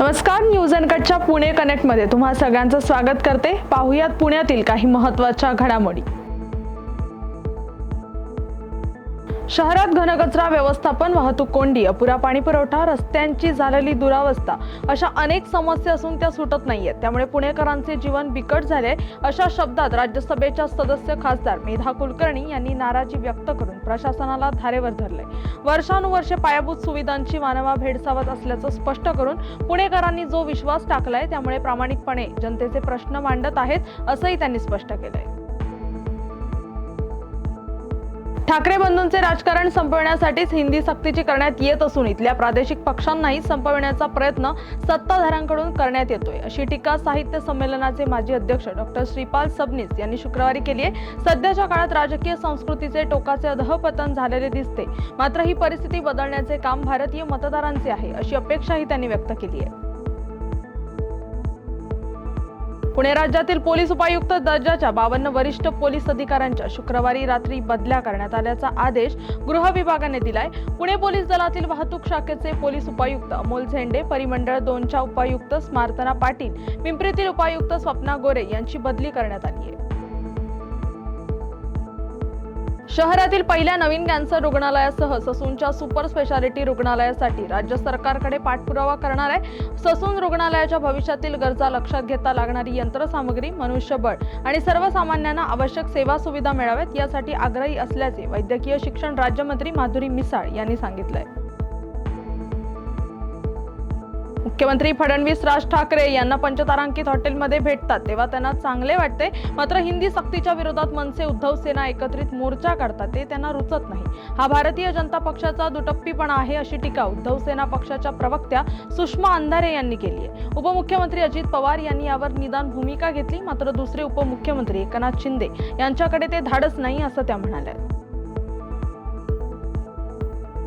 नमस्कार न्यूज कटच्या पुणे कनेक्टमध्ये तुम्हा सगळ्यांचं स्वागत करते. पाहुयात पुण्यातील काही महत्त्वाच्या घडामोडी. शहरात घनकचरा व्यवस्थापन वाहतूक कोंडी अपुरा पाणी पुरवठा रस्त्यांची झालेली दुरावस्था अशा अनेक समस्या असून त्या सुटत नाहीयेत. त्यामुळे पुणेकरांचे जीवन बिकट झाले अशा शब्दात राज्यसभेच्या सदस्य खासदार मेधा कुलकर्णी यांनी नाराजी व्यक्त करून प्रशासनाला धारेवर धरले. वर्षानुवर्षे पायाभूत सुविधांची मानवा भेडसावत असल्याचं स्पष्ट करून पुणेकरांनी जो विश्वास टाकलाय त्यामुळे प्रामाणिकपणे जनतेचे प्रश्न मांडत आहेत असंही त्यांनी स्पष्ट केलंय. ठाकरे बंधूंचे राजकारण संपवण्यासाठीच हिंदी सक्तीची करण्यात येत असून इथल्या प्रादेशिक पक्षांनाही संपविण्याचा प्रयत्न सत्ताधाऱ्यांकडून करण्यात येतोय. अशी टीका साहित्य संमेलनाचे माजी अध्यक्ष डॉक्टर श्रीपाल सबनीस यांनी शुक्रवारी केली आहे. सध्याच्या काळात राजकीय संस्कृतीचे टोकाचे अधःपतन झालेले दिसते. मात्र ही परिस्थिती बदलण्याचे काम भारतीय मतदारांचे आहे अशी अपेक्षाही त्यांनी व्यक्त केली आहे. पुणे राज्यातील पोलीस उपायुक्त दर्जाच्या बावन्न वरिष्ठ पोलीस अधिकाऱ्यांच्या शुक्रवारी रात्री बदल्या करण्यात आल्याचा आदेश गृह विभागाने दिलाय. पुणे पोलीस दलातील वाहतूक शाखेचे पोलीस उपायुक्त अमोल झेंडे परिमंडळ दोनच्या उपायुक्त स्मार्तना पाटील पिंपरीतील उपायुक्त स्वप्ना गोरे यांची बदली करण्यात आली आहे. शहरातील पहिल्या नवीन कॅन्सर रुग्णालयासह ससूनच्या सुपर स्पेशालिटी रुग्णालयासाठी राज्य सरकारकडे पाठपुरावा करणार आहे. ससून रुग्णालयाच्या भविष्यातील गरजा लक्षात घेता लागणारी यंत्रसामग्री मनुष्यबळ आणि सर्वसामान्यांना आवश्यक सेवा सुविधा मिळाव्यात यासाठी आग्रही असल्याचे वैद्यकीय शिक्षण राज्यमंत्री माधुरी मिसाळ यांनी सांगितलंय. मुख्यमंत्री फडणवीस राज ठाकरे यांना पंचतारांकित हॉटेलमध्ये भेटतात. तेव्हा त्यांना चांगले वाटते मात्र हिंदी सक्तीच्या विरोधात मनसे उद्धव सेना एकत्रित मोर्चा काढतात. ते त्यांना रुचत नाही. हा भारतीय जनता पक्षाचा दुटप्पीपणा आहे अशी टीका उद्धव सेना पक्षाच्या प्रवक्त्या सुषमा अंधारे यांनी केली आहे. उपमुख्यमंत्री अजित पवार यांनी यावर निदान भूमिका घेतली मात्र दुसरे उपमुख्यमंत्री एकनाथ शिंदे यांच्याकडे ते धाडस नाही असं त्या म्हणाल्या.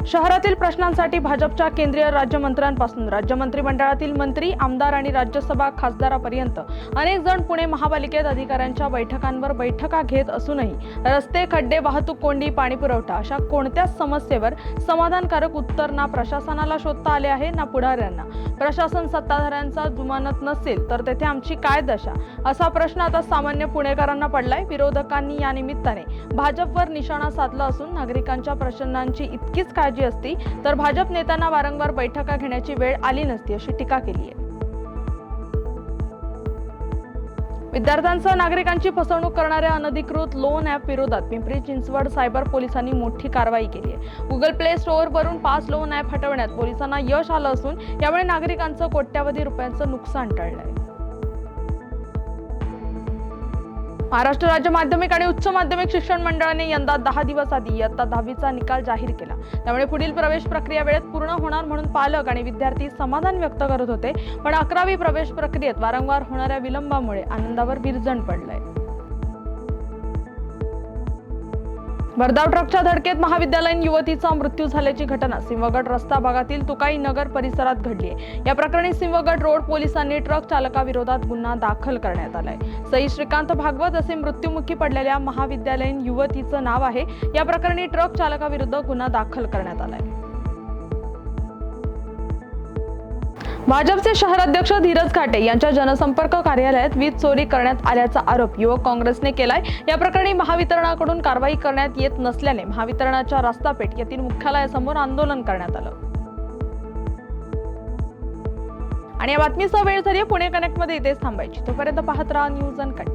शहरातील प्रश्नांसाठी भाजपच्या केंद्रीय राज्यमंत्र्यांपासून राज्य मंत्रिमंडळातील मंत्री आमदार आणि राज्यसभा खासदारापर्यंत अनेक जण पुणे महापालिकेत अधिकाऱ्यांच्या बैठकांवर बैठका घेत असूनही रस्ते खड्डे वाहतूक कोंडी पाणी पुरवठा अशा कोणत्याच समस्येवर समाधानकारक उत्तर ना प्रशासनाला शोधता आले आहे ना पुढाऱ्यांना? प्रशासन सत्ताधाऱ्यांचा जुमानत नसेल तर तेथे आमची काय दशा? असा प्रश्न आता सामान्य पुणेकरांना पडलाय. विरोधकांनी या निमित्ताने भाजपवर निशाणा साधला असून नागरिकांच्या प्रश्नांची इतकीच काय काळजी असती तर भाजप नेत्यांना वारंवार बैठका घेण्याची वेळ आली नसती अशी टीका केली आहे. विद्यार्थ्यांसह नागरिकांची फसवणूक करणाऱ्या अनधिकृत लोन ॲप विरोधात पिंपरी चिंचवड सायबर पोलिसांनी मोठी कारवाई केली आहे. गुगल प्ले स्टोअरवरून पाच लोन ॲप हटवण्यात पोलिसांना यश आलं असून यामुळे नागरिकांचं कोट्यावधी रुपयांचं नुकसान टळलंय. महाराष्ट्र राज्य माध्यमिक आणि उच्च माध्यमिक शिक्षण मंडळाने यंदा दहा दिवस आधी इयत्ता दहावीचा निकाल जाहीर केला. त्यामुळे पुढील प्रवेश प्रक्रिया वेळेत पूर्ण होणार म्हणून पालक आणि विद्यार्थी समाधान व्यक्त करत होते. पण अकरावी प्रवेश प्रक्रियेत वारंवार होणाऱ्या विलंबामुळे आनंदावर विरजण पडलंय. भरधाव ट्रकच्या धडकेत महाविद्यालयीन युवतीचा मृत्यू झाल्याची घटना. सिंहगड रस्ता भागातील तुकाई नगर परिसरात घडली आहे. या प्रकरणी सिंहगड रोड पोलिसांनी ट्रक चालकाविरोधात गुन्हा दाखल करण्यात आलाय. सई श्रीकांत भागवत असे मृत्युमुखी पडलेल्या महाविद्यालयीन युवतीचं नाव आहे. या प्रकरणी ट्रक चालकाविरुद्ध गुन्हा दाखल करण्यात आलाय. भाजपचे शहराध्यक्ष धीरज घाटे यांच्या जनसंपर्क कार्यालयात वीज चोरी करण्यात आल्याचा आरोप युवक काँग्रेसने केलाय. या प्रकरणी महावितरणाकडून कारवाई करण्यात येत नसल्याने महावितरणाच्या रास्तापेठ येथील मुख्यालयासमोर आंदोलन करण्यात आलं. आणि या बातमीसह वेळ झाली पुणे कनेक्टमध्ये इथेच थांबायची. तोपर्यंत पाहत राहा न्यूज अन कट